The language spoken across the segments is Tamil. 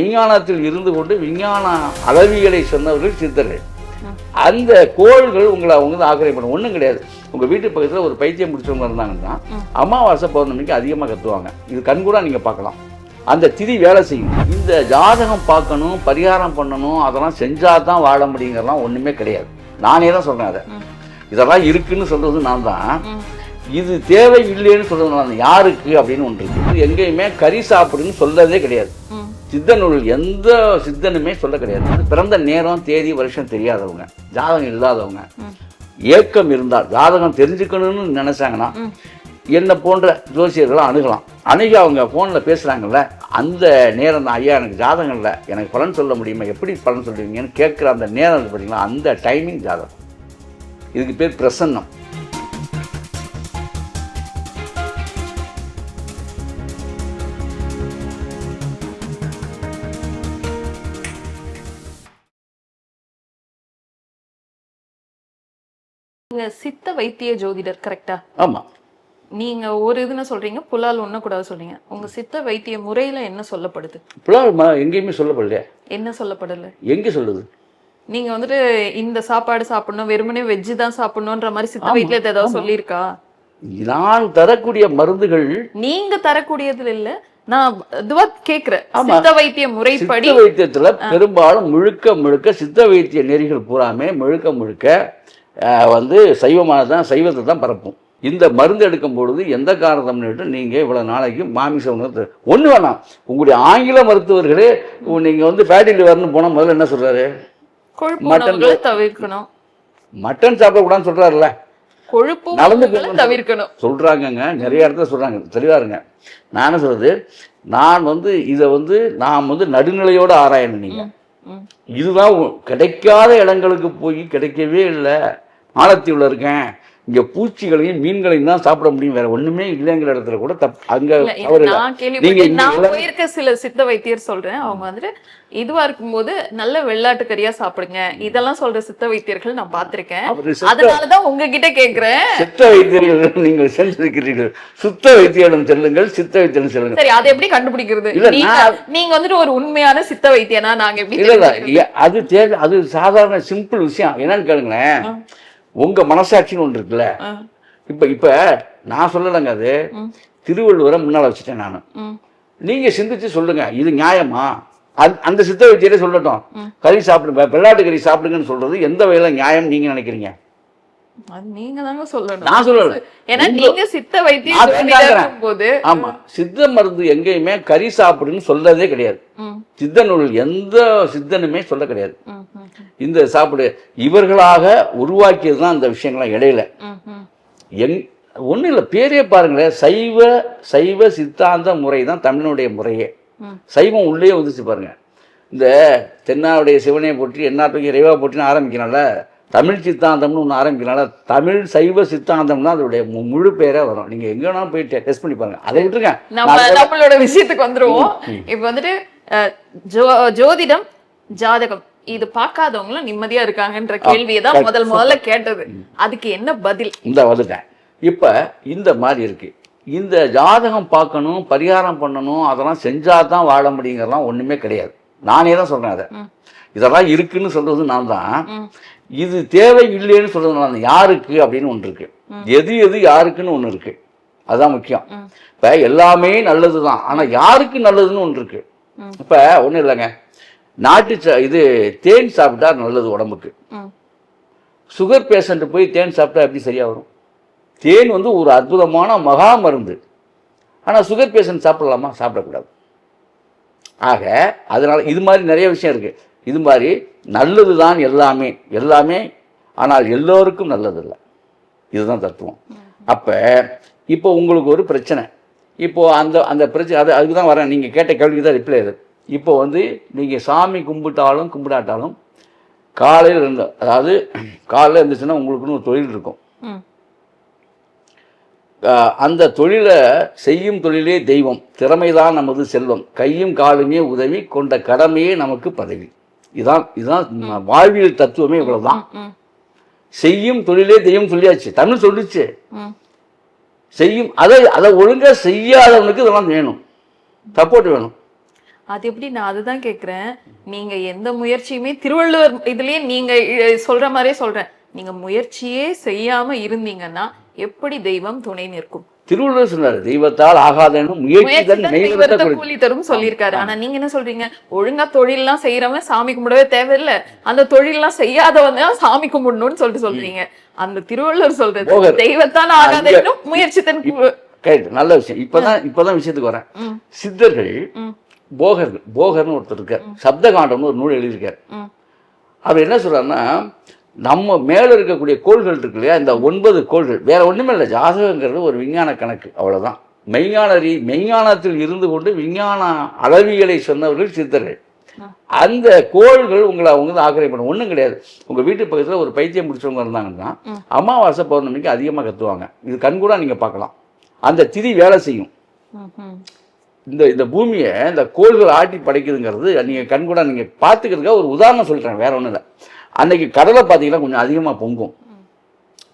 விஞ்ஞானத்தில் இருந்து கொண்டு விஞ்ஞான அளவியலை சொன்னவர்கள் சித்தர்கள். அந்த கோள்கள் உங்களை அவங்க வந்து ஆக்கிரமிப்படும் ஒன்றும் கிடையாது. உங்க வீட்டு பக்கத்துல ஒரு பைத்தியம் முடிச்சவங்க இருந்தாங்கன்னா அமாவாசை பௌர்ணமிக்கு அதிகமா கத்துவாங்க. இது கண்கூடா நீங்க பார்க்கலாம். அந்த திதி வேலை செய்யும். இந்த ஜாதகம் பார்க்கணும் பரிகாரம் பண்ணணும் அதெல்லாம் செஞ்சா தான் வாழ முடியுங்கிறலாம் ஒண்ணுமே கிடையாது. நானே தான் சொல்றேன் அதை. இதெல்லாம் இருக்குன்னு சொல்றது நான் தான். இது தேவை இல்லைன்னு சொல்றது நான் தான். யாருக்கு அப்படின்னு ஒன்று இருக்கு. இது எங்கேயுமே கறி சாப்பிடுன்னு சொல்றதே கிடையாது. சித்த நூல் எந்த சித்தனுமே சொல்ல கிடையாது. பிறந்த நேரம் தேதி வருஷம் தெரியாதவங்க. ஜாதகம் இல்லாதவங்க. ஏக்கம் இருந்தால் ஜாதகம் தெரிஞ்சுக்கணும்னு நினைச்சாங்கன்னா என்ன போன்ற ஜோசியர்களை அணுகலாம். அணுகி அவங்க ஃபோனில் பேசுகிறாங்கல்ல அந்த நேரம் தான் ஐயா எனக்கு ஜாதகம் இல்லை எனக்கு பலன் சொல்ல முடியுமா? எப்படி பலன் சொல்லுவீங்கன்னு கேட்குற அந்த நேரம் பார்த்தீங்களா அந்த டைமிங் ஜாதகம். இதுக்கு பேர் பிரசன்னம். நீங்க சித்த வைத்திய ஜோதிடர் கரெக்டா ஆமாம் நீங்க ஒரு இதுன்னு சொல்றீங்க புலால் உண்ணக்கூடாது சொல்றீங்க. உங்க சித்த வைத்திய முறையில என்ன சொல்லப்படுது? ம- எங்கேயுமே சொல்லப்படலையே. என்ன சொல்லப்படல? எங்கே சொல்லுது? நீங்க வந்துட்டு இந்த சாப்பாடு சாப்பிடணும் வெறுமனே வெஜ்ஜு தான் சாப்பிடணும்ன்ற மாதிரி சித்த வைத்தியத்தை ஏதாவது சொல்லியிருக்கா? நான் தரக்கூடிய மருந்துகள் நீங்க தரக்கூடியதுல இல்ல நான் இதுவா கேக்குறேன். ஆமா. சித்த வைத்திய முறைப்படி வைத்தியத்துல பெரும்பாலும் முழுக்க முழுக்க சித்த வைத்திய நெறிகள் பூராமே முழுக்க முழுக்க வந்து சைவமாக தான் சைவத்தை தான் பரப்பும். இந்த மருந்து எடுக்கும் பொழுது எந்த காரணம்னுட்டு நீங்க இவ்வளவு நாளைக்கு மாமிச உணவு ஒண்ணு வேணாம். உங்களுடைய ஆங்கில மருத்துவர்களே உ- நீங்க வந்து ஃபேட்டி லிவர்னு போனா முதல்ல என்ன கொழுப்பு மட்டன் தவிர்க்கணும். மட்டன் சாப்பிடக்கூடாதுன்னு சொல்றாருல்ல. கொழுப்பு நடந்து தவிர்க்கணும். சொல்றாங்கங்க. நிறைய இடத்துல சொல்றாங்க. தெளிவா இருங்க. நான் என்ன சொல்றது? நான் வந்து இதை வந்து நான் வந்து நடுநிலையோட ஆராயணும் நீங்க. ம். இதுதான் கிடைக்காத இடங்களுக்கு போய் கிடைக்கவே இல்லை. மாலத்தீவுல இருக்கேன் இங்க பூச்சிகளையும் மீன்களையும் தான் சாப்பிட முடியும். வேற ஒண்ணுமே இல்லைங்கிற இடத்துல கூட தப் அங்க அவரு நான் நீங்க நான் போயிருக்க சில சித்த வைத்தியர் சொல்றேன். அவங்க வந்துட்டு இதுவா இருக்கும்போது நல்ல வெள்ளாட்டு கறியா சாப்பிடுங்க. இதெல்லாம் சொல்ற சித்த வைத்தியர்கள் நான் பார்த்திருக்கேன். சித்த அதனாலதான் உங்ககிட்ட கேக்குறேன். சித்த வைத்தியர்கள் நீங்கள் சென்றிருக்கிறீர்கள். சுத்த வைத்தியரிடம் செல்லுங்கள் சித்த வைத்தியரிடம் செல்லுங்கள். சரி அதை எப்படி கண்டுபிடிக்கிறது? நீங்க நீங்க வந்துட்டு ஒரு உண்மையான சித்த வைத்தியனா நாங்க எப்படி இல்ல அது தேவை அது சாதாரண சிம்பிள் விஷயம். என்னன்னு கேளுங்களேன். உங்க மனசாட்சின்னு ஒன்று இருக்குல்ல. இப்ப இப்ப நான் சொல்லலைங்க அது. திருவள்ளுவரை முன்னால வச்சுட்டேன் நான். நீங்க சிந்திச்சு சொல்லுங்க. இது நியாயமா? அந்த- அந்த சித்த வைத்தியரே சொல்லட்டும். கறி சாப்பிடுங்க வெள்ளாட்டு கறி சாப்பிடுங்கன்னு சொல்றது எந்த வகையில நியாயம் நீங்க நினைக்கிறீங்க? நீங்க தாங்க சொல்லணும். நான் சொல்லல. ஏன்னா உங்க- நீங்க சித்த வைத்தியம். போது ஆமா. சித்த மருந்து எங்கேயுமே கறி சாப்பிடுன்னு சொல்றதே கிடையாது. சித்த நூல் எந்த சித்தனுமே சொல்ல கிடையாது. இந்த சாப்பிடு இவர்களாக உருவாக்கியது தான் இந்த விஷயங்கள்லாம் இடையில. எங் ஒன்றும் இல்லை பேரே பாருங்களேன் சைவ சைவ சித்தாந்த முறை தான் தமிழனுடைய முறையே. சைவம் உள்ளே வந்துச்சு பாருங்க. இந்த தென்னாவுடைய சிவனை போற்றி எந்நாட்டுக்கு இறைவா போற்றின்னு ஆரம்பிக்கனால தமிழ் சித்தாந்தம்னு ஒன்று ஆரம்பிக்கனால தமிழ் சைவ சித்தாந்தம் தான் அதோடைய முழு பேரே வரும். நீங்கள் எங்கே வேணாலும் போய் டெஸ்ட் பண்ணி பாருங்க. அதை விட்டுருங்க. நம்மளோட விஷயத்துக்கு வந்துருவோம். இப்ப வந்துட்டு ஜோதிடம் ஜாதகம். இது பார்க்காதவங்களும் நிம்மதியா இருக்காங்கன்ற கேள்வியை தான் முதல் முதல்ல கேட்டது. அதுக்கு என்ன பதில்? இந்த வந்துட்டேன் இப்போ இந்த மாதிரி இருக்கு. இந்த ஜாதகம் பார்க்கணும் பரிகாரம் பண்ணணும் அதெல்லாம் செஞ்சால் தான் வாழ முடியுங்கிறலாம் ஒன்றுமே கிடையாது. நானே தான் சொல்கிறேன் அதை. இதெல்லாம் இருக்குன்னு சொல்றது நான் தான். இது தேவை இல்லைன்னு சொல்றது நான். யாருக்கு அப்படின்னு ஒன்று இருக்கு. எது எது யாருக்குன்னு ஒன்று இருக்கு. அதுதான் முக்கியம். இப்போ எல்லாமே நல்லது தான் ஆனால் யாருக்கு நல்லதுன்னு ஒன்று இருக்கு. இப்போ ஒன்றும் இல்லைங்க. நாட்டு ச- இது தேன் சாப்பிட்டா நல்லது உடம்புக்கு. சுகர் பேஷண்ட் போய் தேன் சாப்பிட்டா எப்படி சரியா வரும்? தேன் வந்து ஒரு அற்புதமான மகா மருந்து. ஆனால் சுகர் பேஷண்ட் சாப்பிடலாமா? சாப்பிடக்கூடாது. ஆக அதனால இது மாதிரி நிறைய விஷயம் இருக்கு. இது மாதிரி நல்லது தான் எல்லாமே. எல்லாமே ஆனால் எல்லோருக்கும் நல்லது இல்லை இதுதான் தத்துவம். அப்போ இப்போ உங்களுக்கு ஒரு பிரச்சனை. இப்போ அந்த அந்த பிரச்சனை அது அதுக்கு தான் வரேன். நீங்கள் கேட்ட கேள்விக்கு தான் ரிப்ளை அது. இப்போ வந்து நீங்கள் சாமி கும்பிட்டாலும் கும்பிடாட்டாலும் காலையில் இருந்து அதாவது காலையில் இருந்துச்சுன்னா உங்களுக்குன்னு ஒரு தொழில் இருக்கும். அந்த தொழிலை செய்யும் தொழிலே தெய்வம். திறமைதான் நமது செல்வம். கையும் காலுமே உதவி கொண்ட கடமையே நமக்கு பதவி. இதான் இதுதான் வாழ்வியல் தத்துவமே இவ்வளவுதான். செய்யும் தொழிலே தெய்வம் சொல்லியாச்சு. தமிழ் சொல்லிச்சு. செய்யும் அதை அதை ஒழுங்கா செய்யாதவனுக்கு இதெல்லாம் வேணும். சப்போர்ட் வேணும். அது எப்படி நான் அதுதான் கேக்குறேன். நீங்க எந்த முயற்சியுமே திருவள்ளுவர் இதுலயே நீங்க சொல்ற மாதிரியே சொல்றேன். நீங்க முயற்சியே செய்யாம இருந்தீங்கன்னா எப்படி தெய்வம் துணை நிற்கும்? திருவள்ளுவர் சொன்னார் தெய்வத்தால் ஆகாதன்னு முயற்சி கூலி தரும் சொல்லியிருக்காரு. ஆனா நீங்க என்ன சொல்றீங்க? ஒழுங்கா தொழில்லாம் செய்யறவன் சாமி கும்பிடவே தேவையில்ல. அந்த தொழில்லாம் செய்யாதவன் தான் சாமி கும்பிடணும்னு சொல்லிட்டு சொல்றீங்க. அந்த திருவள்ளுவர் சொல்றது போகர். தெய்வத்தான் ஆகாதேனும் முயற்சி தன் நல்ல விஷயம். இப்பதான் இப்பதான் விஷயத்துக்கு வரேன். சித்தர்கள் போகர்கள் போகர்னு ஒருத்தர் இருக்கார். சப்தகாண்டம்னு ஒரு நூல் எழுதியிருக்கார். அவர் என்ன சொல்றாருன்னா நம்ம மேல இருக்கக்கூடிய கோள்கள் இருக்கு இல்லையா இந்த ஒன்பது கோள்கள் வேற ஒண்ணுமே இல்லை ஜாதகங்கிறது ஒரு விஞ்ஞான கணக்கு அவ்வளவுதான். மெய்ஞான ரீ மெய்ஞானத்தில் இருந்து கொண்டு விஞ்ஞான அளவியலை சொன்னவர்கள் சித்தர்கள். அந்த கோள்கள் உங்களை அவங்க வந்து ஆக்கிரமிப்பு பண்ணும் ஒன்றும் கிடையாது. உங்க வீட்டு பக்கத்துல ஒரு பைத்தியம் முடிச்சவங்க இருந்தாங்கன்னா. அமாவாசை பௌர்ணமிக்கு அதிகமாக கத்துவாங்க. இது கண்கூடா நீங்க பார்க்கலாம். அந்த திதி வேலை செய்யும். இந்த இந்த பூமியை இந்த கோள்கள் ஆட்டி படைக்குதுங்கிறது நீங்க கண்கூடா நீங்க பார்த்துக்கிறதுக்காக ஒரு உதாரணம் சொல்றேன் வேற ஒன்றும் இல்லை. அன்னைக்கு கடலை பார்த்தீங்கன்னா கொஞ்சம் அதிகமாக பொங்கும்.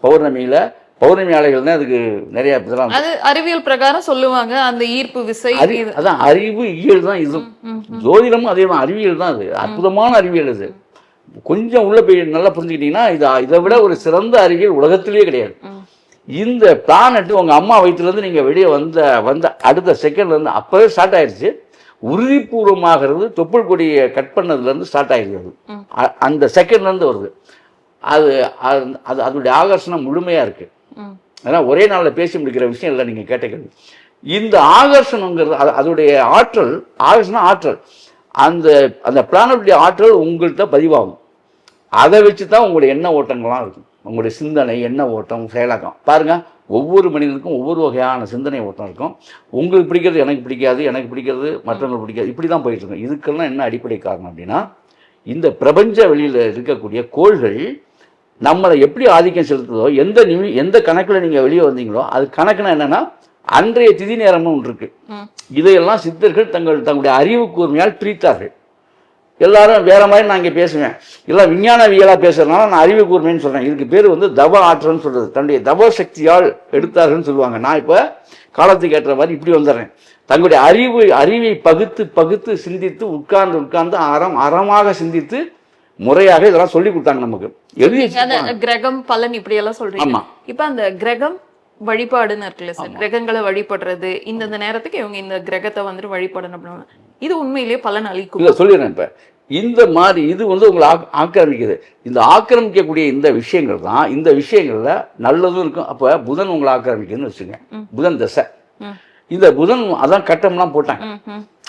பௌர்ணமியில பௌர்ணமி அலைகள் தான் அதுக்கு நிறைய இதெல்லாம் அது அறிவியல் பிரகாரம் சொல்லுவாங்க அந்த ஈர்ப்பு விசை அதான் அறிவு இயல் தான் இது. ஜோதிடமும் அதே தான் அறிவியல் தான் அது. அற்புதமான அறிவியல் இது கொஞ்சம் உள்ள போய் நல்லா புரிஞ்சுக்கிட்டீங்கன்னா இது இதை விட ஒரு சிறந்த அறிவியல் உலகத்திலேயே கிடையாது. இந்த பிளானட் உங்க அம்மா வயிற்றுலேருந்து நீங்க வெளியே வந்த வந்த அடுத்த செகண்ட்ல இருந்து அப்பவே ஸ்டார்ட் ஆயிடுச்சு உறுதிபூர்வமாகிறது தொப்புள் கொடியை கட் பண்ணதுல இருந்து ஸ்டார்ட். அ- அந்த செகண்ட்ல இருந்து வருது. அது அது- அது அதனுடைய ஆகர்ஷணம் முழுமையா இருக்கு. ம், ஏன்னா ஒரே நாளில் பேசி முடிக்கிற விஷயம் இல்லை நீங்கள் கேட்ட கேள்வி. இந்த ஆகர்ஷணங்கிறது அது அதோடைய ஆற்றல் ஆகர்ஷணம் ஆற்றல் அந்த அந்த பிளானட்டுடைய ஆற்றல் உங்கள்கிட்ட பதிவாகும். அதை வச்சு தான் உங்களுடைய எண்ண ஓட்டங்கள்லாம் இருக்கும். உங்களுடைய சிந்தனை எண்ண ஓட்டம் செயலாக்கம். பாருங்க ஒவ்வொரு மனிதனுக்கும் ஒவ்வொரு வகையான சிந்தனை ஓட்டம் இருக்கும். உங்களுக்கு பிடிக்கிறது எனக்கு பிடிக்காது எனக்கு பிடிக்கிறது மற்றவங்களுக்கு பிடிக்காது. இப்படி தான் போயிட்டு இருக்கும் இதுக்கெல்லாம் என்ன அடிப்படை காரணம் அப்படின்னா இந்த பிரபஞ்ச வெளியில் இருக்கக்கூடிய கோள்கள் நம்மளை எப்படி ஆதிக்கம் செலுத்துதோ எந்த நிமி எந்த கணக்கில் நீங்கள் வெளியே வந்தீங்களோ அது கணக்குனா என்னன்னா அன்றைய திதி நேரம்னு ஒன்று இருக்கு. ம். இதையெல்லாம் சித்தர்கள் தங்கள் தங்களுடைய அறிவு கூர்மையால் பிரித்தார்கள். எல்லாரும் வேற மாதிரி நான் இங்கே பேசுவேன். எல்லாம் விஞ்ஞானவியலாக பேசுறதுனால நான் அறிவு கூர்மைன்னு சொல்றேன். இதுக்கு பேர் வந்து தவ ஆற்றல்னு சொல்றது. தன்னுடைய தவ சக்தியால் எடுத்தார்கள்னு சொல்லுவாங்க. நான் இப்போ காலத்துக்கு ஏற்ற மாதிரி இப்படி வந்துடுறேன். தங்களுடைய அறிவு அறிவை பகுத்து பகுத்து சிந்தித்து உட்கார்ந்து உட்கார்ந்து அறம் அறமாக சிந்தித்து முறையாக இதெல்லாம் சொல்லி கொடுத்தாங்க நமக்கு. எழுதி. கிரகம் பலன் இப்படி எல்லாம் சொல்றீங்க. ஆமா. இப்ப அந்த கிரகம் வழிபாடுன்னு இருக்குல்ல சார். கிரகங்களை வழிபடுறது. இந்தந்த நேரத்துக்கு இவங்க இந்த கிரகத்தை வந்துட்டு வழிபடணும் அப்படின்னு இது உண்மையிலேயே பலன் அளிக்கும். இல்ல சொல்லிடுறேன் இப்ப. இந்த மாதிரி இது வந்து உங்களை ஆக்- ஆக்கிரமிக்குது. இந்த ஆக்கிரமிக்கக்கூடிய இந்த விஷயங்கள் தான் இந்த விஷயங்கள்ல நல்லதும் இருக்கும். அப்ப புதன் உங்களை ஆக்கிரமிக்குதுன்னு வச்சுங்க. புதன் தசை. இந்த புதன் அதான் கட்டம்லாம் போட்டாங்க.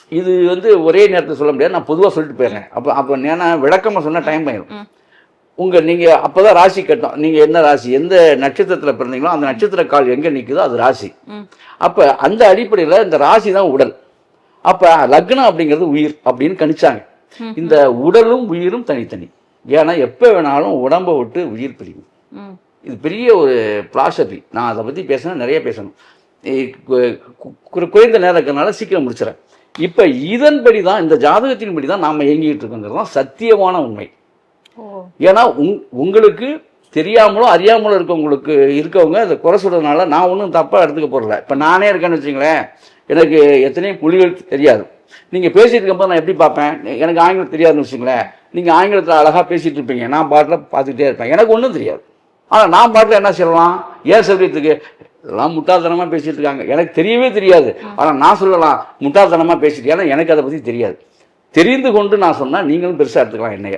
இது வந்து ஒரே நேரத்தில் சொல்ல முடியாது. நான் பொதுவாக சொல்லிட்டு போயிடுறேன். அப்போ அப்போ ஏன்னா விளக்கமாக சொன்ன டைம் ஆயிடும் ம். உங்க நீங்க அப்பதான் ராசி கட்டம். நீங்க என்ன ராசி? எந்த நட்சத்திரத்துல பிறந்தீங்களோ அந்த நட்சத்திர கால் எங்க நிக்குதோ அது ராசி. அப்ப அந்த அடிப்படையில இந்த ராசி தான் உடல். அப்ப லக்னம் அப்படிங்கிறது உயிர் அப்படின்னு கணிச்சாங்க. இந்த உடலும் உயிரும் தனித்தனி. ஏன்னா எப்ப வேணாலும் உடம்பை விட்டு உயிர் பிரியும். இது பெரிய ஒரு பிலாசபி நான் அதை பற்றி பேசணும் நிறைய பேசணும். குறைந்த நேரம் இருக்கிறனால சீக்கிரம் முடிச்சிடறேன். இப்போ இதன்படி தான் இந்த ஜாதகத்தின்படி தான் நாம் இயங்கிட்டு இருக்கோங்கிறது தான் சத்தியமான உண்மை. ஏன்னா உங் உங்களுக்கு தெரியாமலோ அறியாமலோ இருக்கவங்களுக்கு இருக்கவங்க அதை குறை சொல்றதுனால நான் ஒன்றும் தப்பாக எடுத்துக்க போகிறல இப்போ நானே இருக்கேன்னு வச்சுங்களேன். எனக்கு எத்தனையோ மொழிகள் தெரியாது. நீங்கள் பேசிகிட்டு இருக்கும்போது நான் எப்படி பார்ப்பேன்? எனக்கு ஆங்கிலம் தெரியாதுன்னு வச்சுங்களேன் நீங்கள் ஆங்கிலத்தில் அழகாக பேசிகிட்டு இருப்பீங்க. நான் பாட்டில் பார்த்துக்கிட்டே இருப்பேன். எனக்கு ஒன்றும் தெரியாது. ஆனால் நான் பாட்டில் என்ன சொல்லலாம்? ஏன் சொல்கிறதுக்கு இதெல்லாம் முட்டாள்தனமாக பேசிகிட்டு இருக்காங்க. எனக்கு தெரியவே தெரியாது. ஆனால் நான் சொல்லலாம் முட்டாள்தனமாக பேசிட்டு ஏன்னா எனக்கு அதை பற்றி தெரியாது. தெரிந்து கொண்டு நான் சொன்னால் நீங்களும் பெருசாக எடுத்துக்கலாம் என்னைய.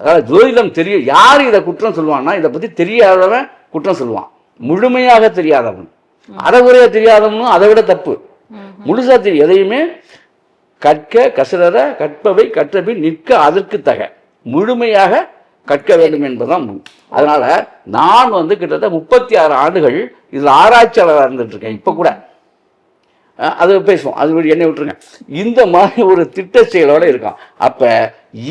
அதாவது ஜோதிடம் தெரியும் யார் இதை குற்றம் சொல்லுவான்னா இதை பற்றி தெரியாதவன் குற்றம் சொல்லுவான். முழுமையாக தெரியாதவன். அறகுறையாக தெரியாதவனும் அதை விட தப்பு. முழுசா தெரியும் எதையுமே கற்க கசரற கற்பவை கற்றபின் நிற்க அதற்கு தக. முழுமையாக கற்க வேண்டும் என்பதுதான் அதனால் அதனால நான் வந்து கிட்டத்தட்ட முப்பத்தி ஆறு ஆண்டுகள் இதில் ஆராய்ச்சியாளராக இருந்துட்டு இருக்கேன் இப்போ கூட. அது பேசுவோம். அது என்னை விட்டுருங்க. இந்த மாதிரி ஒரு திட்ட செயலோடு இருக்கான். அப்போ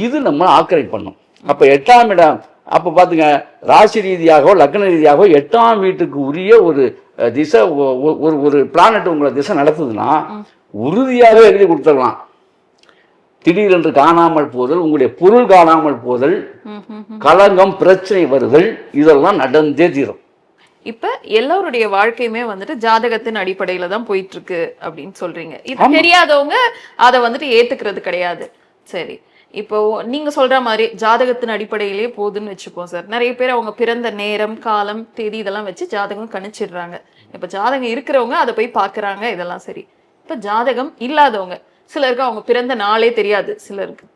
இது நம்ம ஆக்கிரமிப்பு பண்ணும் அப்போ எட்டாம் இடம் அப்ப பாத்துங்க ராசி ரீதியாகவோ லக்ன ரீதியாகவோ எட்டாம் வீட்டுக்கு உரிய ஒரு திசை ஒரு ஒரு பிளானட் உங்களை திசை நடத்துதுன்னா உறுதியாக எழுதி கொடுத்துடலாம். திடீரென்று காணாமல் போதல் உங்களுடைய பொருள் காணாமல் போதல் ம், ம், ம். களங்கம் பிரச்சனை வருதல் இதெல்லாம் நடந்தே தீரும். இப்ப எல்லாருடைய வாழ்க்கையுமே வந்துட்டு ஜாதகத்தின் அடிப்படையில தான் போயிட்டு இருக்கு அப்படின்னு சொல்றீங்க. இது தெரியாதவங்க அதை வந்துட்டு ஏத்துக்கிறது கிடையாது. சரி. இப்போ நீங்க சொல்ற மாதிரி ஜாதகத்தின் அடிப்படையிலே போகுதுன்னு வச்சுப்போம் சார் நிறைய பேர் அவங்க பிறந்த நேரம் காலம் தேதி இதெல்லாம் வச்சு ஜாதகம் கணிச்சிடுறாங்க. இப்ப ஜாதகம் இருக்கிறவங்க அதை போய் பாக்குறாங்க இதெல்லாம் சரி. இப்ப ஜாதகம் இல்லாதவங்க சிலருக்கு அவங்க பிறந்த நாளே தெரியாது சிலருக்கு.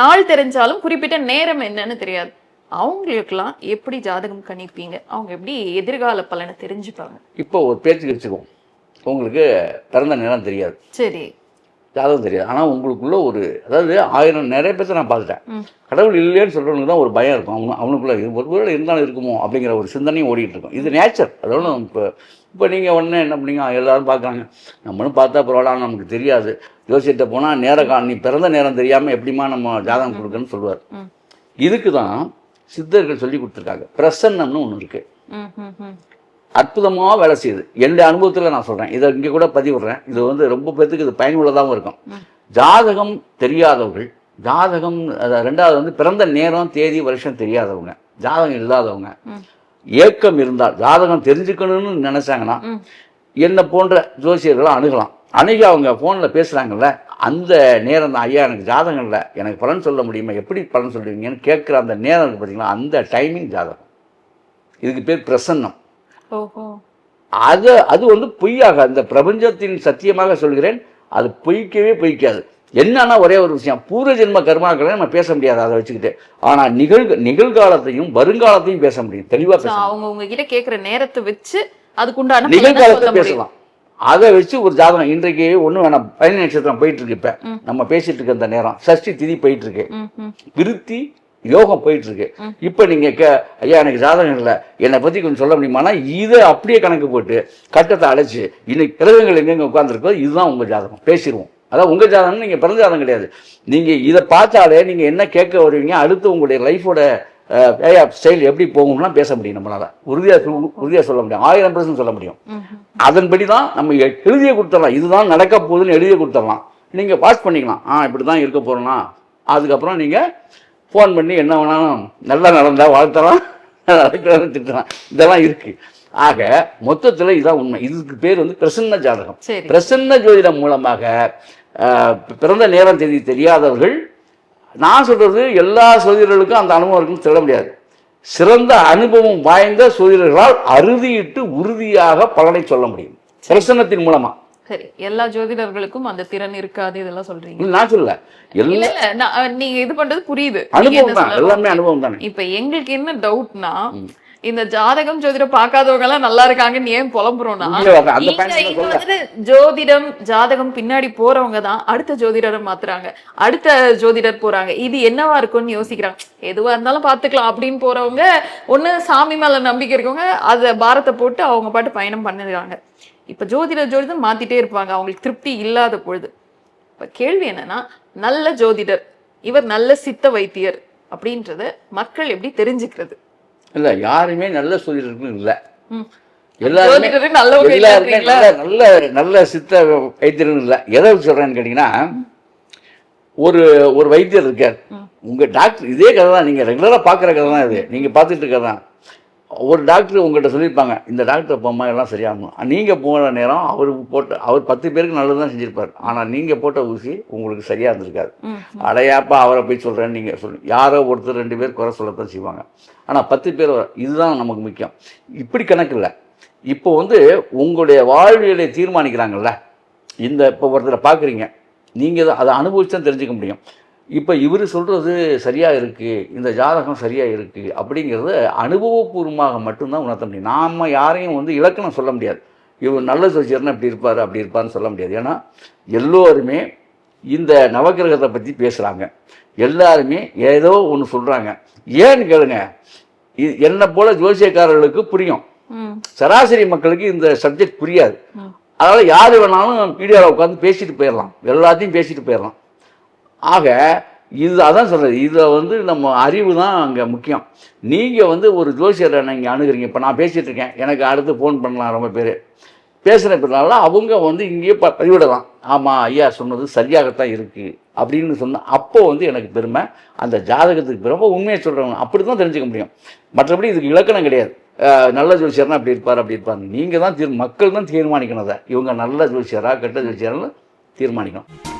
நாள் தெரிஞ்சாலும் குறிப்பிட்ட நேரம் என்னன்னு தெரியாது. அவங்களுக்கெல்லாம் எப்படி ஜாதகம் கணிப்பீங்க? அவங்க எப்படி எதிர்கால பலனை தெரிஞ்சுப்பாங்க? இப்போ ஒரு பேச்சுக்கு வச்சுக்குவோம். உங்களுக்கு பிறந்த நேரம் தெரியாது. சரி. ஜாதகம் தெரியாது. ஆனால் உங்களுக்குள்ள ஒரு அதாவது ஆயிரம் நிறைய பேர்த்த நான் பார்த்துட்டேன். கடவுள் இல்லைன்னு சொல்கிறவனுக்கு தான் ஒரு பயம் இருக்கும். அவனு அவனுக்குள்ள இது ஒரு வேளை இருந்தாலும் இருக்குமோ அப்படிங்கிற ஒரு சிந்தனையும் ஓடிட்டு இருக்கும். இது நேச்சர் அதோட இப்போ இப்போ நீங்கள் உடனே என்ன பண்ணீங்க? எல்லாரும் பார்க்குறாங்க. நம்மளும் பார்த்தா பரவாயில்ல நமக்கு தெரியாது. ஜோசியத்தை போனால் நேர கா நீ பிறந்த நேரம் தெரியாமல் எப்படிம்மா நம்ம ஜாதகம் கொடுக்குன்னு சொல்லுவார். இதுக்கு தான் சித்தர்கள் சொல்லி கொடுத்துருக்காங்க. பிரசன்னம்னு ஒன்று இருக்குது. அற்புதமாக வேலை செய்யுது. என்னுடைய அனுபவத்தில் நான் சொல்கிறேன் இதை இங்கே கூட பதிவிடுறேன். இது வந்து ரொம்ப பேத்துக்கு இது பயனுள்ளதாகவும் இருக்கும். ஜாதகம் தெரியாதவர்கள் ஜாதகம் ரெண்டாவது வந்து பிறந்த நேரம் தேதி வருஷம் தெரியாதவங்க ஜாதகம் இல்லாதவங்க. ஏக்கம் இருந்தால் ஜாதகம் தெரிஞ்சுக்கணும்னு நினைச்சாங்கன்னா. என்னை போன்ற ஜோசியர்களை அணுகலாம். அணுகி அவங்க ஃபோனில் பேசுகிறாங்கல்ல அந்த நேரம் தான் ஐயா எனக்கு ஜாதகம் இல்லை. எனக்கு பலன் சொல்ல முடியுமா? எப்படி பலன் சொல்லுவீங்கன்னு கேட்குற அந்த நேரம் பார்த்தீங்களா அந்த டைமிங் ஜாதகம். இதுக்கு பேர் பிரசன்னம். அது அது வந்து பொய்யாக அந்த பிரபஞ்சத்தின் சத்தியமாக சொல்கிறேன் அது பொய்க்கவே பொய்க்காது. என்னன்னா ஒரே ஒரு விஷயம் பூர்வ ஜென்ம கர்மாக்களை நம்ம பேச முடியாது அதை வச்சுக்கிட்டு. ஆனா நிகழ் நிகழ்காலத்தையும் வருங்காலத்தையும் பேச முடியும் தெளிவா So, பேச அவங்க உங்ககிட்ட கேக்குற நேரத்தை வச்சு அதுக்குண்டான நிகழ்காலத்தை பேசலாம். அதை வச்சு ஒரு ஜாதகம் இன்றைக்கு ஒன்றும் வேணாம் பயண நட்சத்திரம் போயிட்டு இருக்கு இப்ப. நம்ம பேசிட்டு இருக்க இந்த நேரம் சஷ்டி திதி போயிட்டு இருக்கு. விருத்தி யோகம் போயிட்டு இருக்கு இப்போ நீங்க கே ஐயா எனக்கு ஜாதகம் இல்லை. என்னை பத்தி கொஞ்சம் சொல்ல முடியுமானா இதை அப்படியே கணக்கு போட்டு கட்டத்தை அழைச்சு இன்னைக்கு கிரகங்கள் எங்கெங்க உட்காந்துருக்கோ இதுதான் உங்க ஜாதகம். பேசிடுவோம் அதான் உங்க ஜாதகம் நீங்க பிறந்த ஜாதகம் கிடையாது. நீங்க இதை பார்த்தாலே நீங்க என்ன கேட்க வருவீங்க அடுத்து உங்களுடைய லைஃபோட வே ஆஃப் ஸ்டைல் எப்படி போகும்லாம் பேச முடியும் நம்மளால. உறுதியா சொல்- உறுதியா சொல்ல முடியும். ஆயிரம் பர்சன்ட் சொல்ல முடியும். அதன்படி தான் நம்ம எழுதிய கொடுத்துடலாம். இதுதான் நடக்க போகுதுன்னு எழுதிய கொடுத்துடலாம். நீங்கள் பாஸ் பண்ணிக்கலாம். ஆ இப்படி தான் இருக்க போகிறோன்னா அதுக்கப்புறம் நீங்கள் ஃபோன் பண்ணி என்ன வேணாலும் நல்லா நடந்தா வாழ்த்தலாம் நடக்கலாம் திட்டலாம் இதெல்லாம் இருக்குது ஆக மொத்தத்தில் இதான் உண்மை. இதுக்கு பேர் வந்து பிரசன்ன ஜாதகம். பிரசன்ன ஜோதிடம் மூலமாக பிறந்த நேரம் தேதி தெரியாதவர்கள் நான் சொல்றது எல்லா சோதிடர்களுக்கும் அந்த அனுபவம் இருக்குன்னு சொல்ல முடியாது. சிறந்த அனுபவம் வாய்ந்த சோதிடர்களால் அறுதியிட்டு உறுதியாக பலனை சொல்ல முடியும். பிரசன்னத்தின் மூலமா. சரி எல்லா ஜோதிடர்களுக்கும் அந்த திறன் இருக்காது இதெல்லாம் சொல்றீங்க. நான் சொல்லல. இல்ல நீங்க இது பண்றது புரியுது. எல்லாமே அனுபவம் தானே? இப்ப எங்களுக்கு என்ன டவுட்னா இந்த ஜாதகம் ஜோதிடம் பார்க்காதவங்க எல்லாம் நல்லா இருக்காங்கன்னு ஏன் புலம்புறோம்னா ஜோதிடம் ஜாதகம் பின்னாடி போறவங்க தான் அடுத்த ஜோதிடரை மாத்துறாங்க. அடுத்த ஜோதிடர் போறாங்க. இது என்னவா இருக்கும்னு யோசிக்கிறாங்க. எதுவா இருந்தாலும் பாத்துக்கலாம் அப்படின்னு போறவங்க ஒண்ணு சாமி மேல நம்பிக்கை இருக்கவங்க அத பாரத்தை போட்டு அவங்க பாட்டு பயணம் பண்ணிடுறாங்க இப்ப ஜோதிடர் ஜோதிடம் மாத்திட்டே இருப்பாங்க. அவங்களுக்கு திருப்தி இல்லாத பொழுது. இப்ப கேள்வி என்னன்னா நல்ல ஜோதிடர் இவர் நல்ல சித்த வைத்தியர் அப்படின்றத மக்கள் எப்படி தெரிஞ்சுக்கிறது? இல்ல யாருமே நல்ல சோதிடர்கள் இல்ல. எல்லாருமே எல்லாருமே? நல்ல நல்ல நல்ல சித்த வைத்தியர்கள் இல்ல. எதை சொல்றேன்னு கேட்டீங்கன்னா ஒரு ஒரு வைத்தியர் இருக்கார். உங்க டாக்டர் இதே கதை தான் நீங்க ரெகுலரா பாக்குற கதை தான் இது. நீங்க பார்த்துட்டு இருக்கிறது தான். ஒரு டாக்டர் உங்கள்கிட்ட சொல்லியிருப்பாங்க இந்த டாக்டர் போமா எல்லாம் சரியாகணும். நீங்க போன நேரம் அவர் போட்ட அவர் பத்து பேருக்கு நல்லது தான் செஞ்சிருப்பார். ஆனா நீங்க போட்ட ஊசி உங்களுக்கு சரியா இருந்திருக்காது. ம். அடையாப்பா அவரை போய் சொல்கிறேன்னு நீங்கள் சொல்லு யாரோ ஒருத்தர் ரெண்டு பேர் குறை சொல்லத்தான் செய்வாங்க. ஆனால் பத்து பேர் இதுதான் நமக்கு முக்கியம். இப்படி கணக்கு இல்லை. இப்போ வந்து உங்களுடைய வாழ்வியலை தீர்மானிக்கிறாங்கல்ல இந்த இப்போ ஒருத்தரை பார்க்குறீங்க நீங்கள் அதை அனுபவிச்சு தான் தெரிஞ்சுக்க முடியும். இப்போ இவர் சொல்கிறது சரியாக இருக்குது இந்த ஜாதகம் சரியாக இருக்குது அப்படிங்கிறத அனுபவபூர்வமாக மட்டும்தான் உணர்த்த முடியும். நாம் யாரையும் வந்து இலக்கணம் சொல்ல முடியாது. இவர் நல்ல ஜோசியர்னா இப்படி இருப்பார் அப்படி இருப்பார்னு சொல்ல முடியாது. ஏன்னா எல்லோருமே இந்த நவக்கிரகத்தை பற்றி பேசுகிறாங்க எல்லாருமே ஏதோ ஒன்று சொல்கிறாங்க ஏன்னு கேளுங்க இது என்னை போல ஜோசியக்காரர்களுக்கு புரியும். சராசரி மக்களுக்கு இந்த சப்ஜெக்ட் புரியாது. அதனால் யார் வேணாலும் மீடியாவில் உட்காந்து பேசிட்டு போயிடலாம். எல்லாத்தையும் பேசிட்டு போயிடலாம். ஆக இது அதான் சொல்கிறது இதை வந்து நம்ம அறிவு தான் அங்கே முக்கியம். நீங்கள் வந்து ஒரு ஜோசியரை நீங்கள் அணுகுறீங்க. இப்போ நான் பேசிகிட்டு இருக்கேன். எனக்கு அடுத்து ஃபோன் பண்ணலாம் ரொம்ப பேர். பேசுகிற பிறனால அவங்க வந்து இங்கேயே ப பதிவிடலாம். ஆமாம் ஐயா சொன்னது சரியாகத்தான் இருக்குது அப்படின்னு சொன்ன அப்போ வந்து எனக்கு பெருமை. அந்த ஜாதகத்துக்கு பெருமை. உண்மையை சொல்கிறவங்க அப்படி தான் தெரிஞ்சுக்க முடியும். மற்றபடி இதுக்கு இலக்கணம் கிடையாது. நல்ல ஜோசியர்னா அப்படி இருப்பார் அப்படி இருப்பார். நீங்கள் தான் தீர் மக்கள் தான் தீர்மானிக்கணும் அதை. இவங்க நல்ல ஜோசியரா கெட்ட ஜோசியர்னு தீர்மானிக்கணும்.